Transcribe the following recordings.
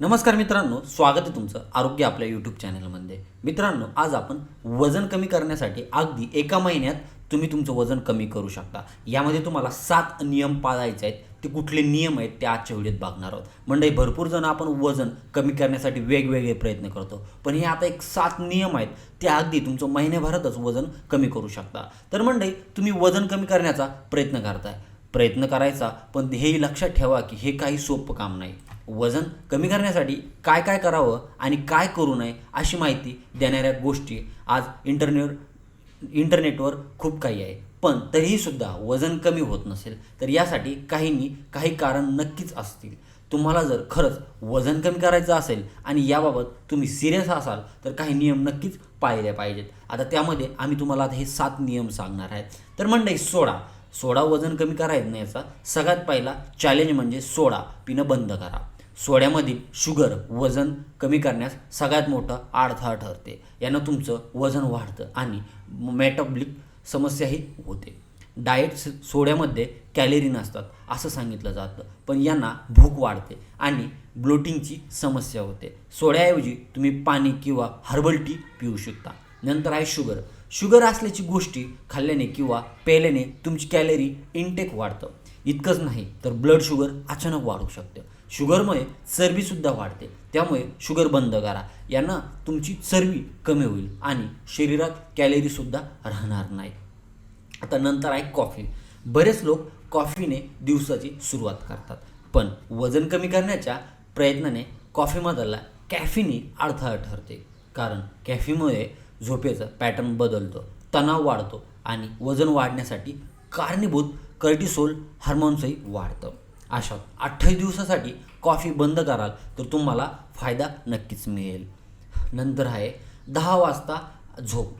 नमस्कार मित्रांनो स्वागत आहे तुमचं आरोग्य आपल्या यूट्यूब चॅनलमध्ये मित्रांनो आज आपण वजन कमी करण्यासाठी अगदी एका महिन्यात तुम्ही तुमचं वजन कमी करू शकता. यामध्ये तुम्हाला सात नियम पाळायचे आहेत. ते कुठले नियम आहेत ते आजच्या व्हिडिओत बघणार आहोत. म्हणजे भरपूर जण आपण वजन कमी करण्यासाठी वेगवेगळे प्रयत्न करतो. पण हे आता एक सात नियम आहेत. ते अगदी तुमचं महिन्याभरातच वजन कमी करू शकता. तर म्हणजे तुम्ही वजन कमी करण्याचा प्रयत्न करताय. प्रयत्न करायचा पण हेही लक्षात ठेवा की हे काही सोपं काम नाही. वजन कमी करण्यासाठी काय काय करावं आणि काय करू नये अशी माहिती देणाऱ्या गोष्टी आज इंटरनेट इंटरनेटवर खूप काही आहे. पण तरीहीसुद्धा वजन कमी होत नसेल तर यासाठी काहींनी काही कारण नक्कीच असतील. तुम्हाला जर खरंच वजन कमी करायचं असेल आणि याबाबत तुम्ही सिरियस असाल तर काही नियम नक्कीच पाळले पाहिजेत. आता त्यामध्ये आम्ही तुम्हाला आता हे सात नियम सांगणार आहेत. तर मंडई सोडा. सोडा वजन कमी करायचं नाही याचा. सगळ्यात पहिला चॅलेंज म्हणजे सोडा. पिणं बंद करा. सोड्यामधील शुगर वजन कमी करण्यास सगळ्यात मोठं अडथळा ठरते. यानं तुमचं वजन वाढतं आणि मेटाबॉलिक समस्याही होते. डाएट सोड्यामध्ये कॅलरी नसतात असं सांगितलं जातं. पण यांना भूक वाढते आणि ब्लोटिंगची समस्या होते. सोड्याऐवजी तुम्ही पाणी किंवा हर्बल टी पिऊ शकता. नंतर आहे शुगर. शुगर असल्याची गोष्टी खाल्ल्याने किंवा प्यायल्याने तुमची कॅलरी इनटेक वाढतं. इतकंच नाही तर ब्लड शुगर अचानक वाढू शकतं. शुगरमुळे चरबीसुद्धा वाढते. त्यामुळे शुगर बंद करा. यांना तुमची चरबी कमी होईल आणि शरीरात कॅलरीसुद्धा राहणार नाही. आता नंतर आहे कॉफी. बरेच लोक कॉफीने दिवसाची सुरुवात करतात. पण वजन कमी करण्याच्या प्रयत्नाने कॉफीमधला कॅफीने अडथळा ठरते. कारण कॅफीमुळे झोपेचा पॅटर्न बदलतो तणाव वाढतो आणि वजन वाढण्यासाठी कारणीभूत कर्टिसोल हार्मोन्सही वाढतं. अशा अठ्ठावीस दिवसासाठी कॉफी बंद कराल तर तुम्हाला फायदा नक्कीच मिळेल. नंतर आहे दहा वाजता झोप.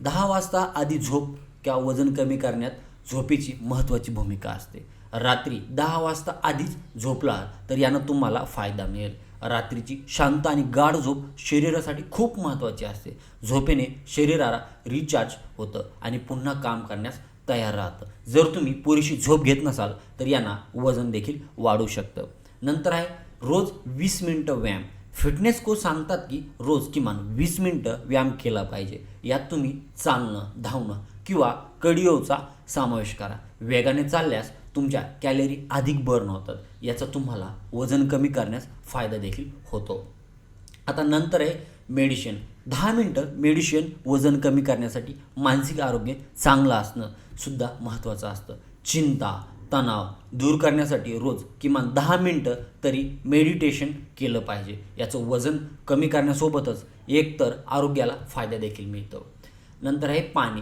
दहा वाजता आधी झोप किंवा वजन कमी करण्यात झोपेची महत्त्वाची भूमिका असते. रात्री दहा वाजता आधीच झोपला तर यानं तुम्हाला फायदा मिळेल. रात्रीची शांत आणि गाढ झोप शरीरासाठी खूप महत्त्वाची असते. झोपेने शरीराला रिचार्ज होतं आणि पुन्हा काम करण्यास तयार राहतं. जर तुम्ही पुरेशी झोप घेत नसाल तर यांना वजन देखील वाढू शकतं. नंतर आहे रोज वीस मिनटं व्यायाम. फिटनेस कोच सांगतात की रोज किमान वीस मिनटं व्यायाम केला पाहिजे. यात तुम्ही चालणं धावणं किंवा कडिओचा समावेश करा. वेगाने चालल्यास तुमच्या कॅलरी अधिक बर्न होतात. याचा तुम्हाला वजन कमी करण्यास फायदा देखील होतो. आता नंतर आहे मेडिसिन. दहा मिनटं मेडिशन वजन कमी करण्यासाठी मानसिक आरोग्य चांगलं असणं सुद्धा महत्त्वाचं असतं. चिंता तणाव दूर करण्यासाठी रोज किमान दहा मिनटं तरी मेडिटेशन केलं पाहिजे. याचं वजन कमी करण्यासोबतच एकतर आरोग्याला फायदा देखील मिळतो. नंतर आहे पाणी.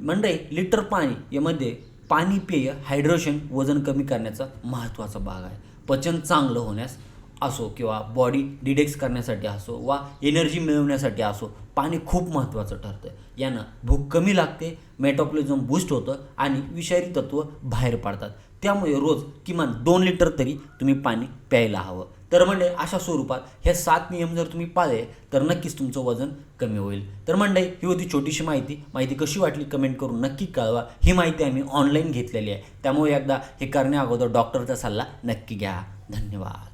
म्हणजे लिटर पाणी यामध्ये पाणी पेय हायड्रेशन वजन कमी करण्याचा महत्त्वाचा भाग आहे. पचन चांगलं होण्यास असो किंवा बॉडी डिडेक्स करण्यासाठी असो वा एनर्जी मिळवण्यासाठी असो पाणी खूप महत्त्वाचं ठरतं यानं भूक कमी लागते मेटाबॉलिझम बूस्ट होतं आणि विषारी तत्व बाहेर पडतात. त्यामुळे रोज किमान दोन लिटर तरी तुम्ही पाणी प्यायला हवं. तर म्हणजे अशा स्वरूपात हे सात नियम जर तुम्ही पाळले तर नक्कीच तुमचं वजन कमी होईल. तर म्हणजे ही होती छोटीशी माहिती. माहिती कशी वाटली कमेंट करून नक्की कळवा. ही माहिती आम्ही ऑनलाईन घेतलेली आहे. त्यामुळे एकदा हे करण्या अगोदर डॉक्टरचा सल्ला नक्की घ्या. धन्यवाद.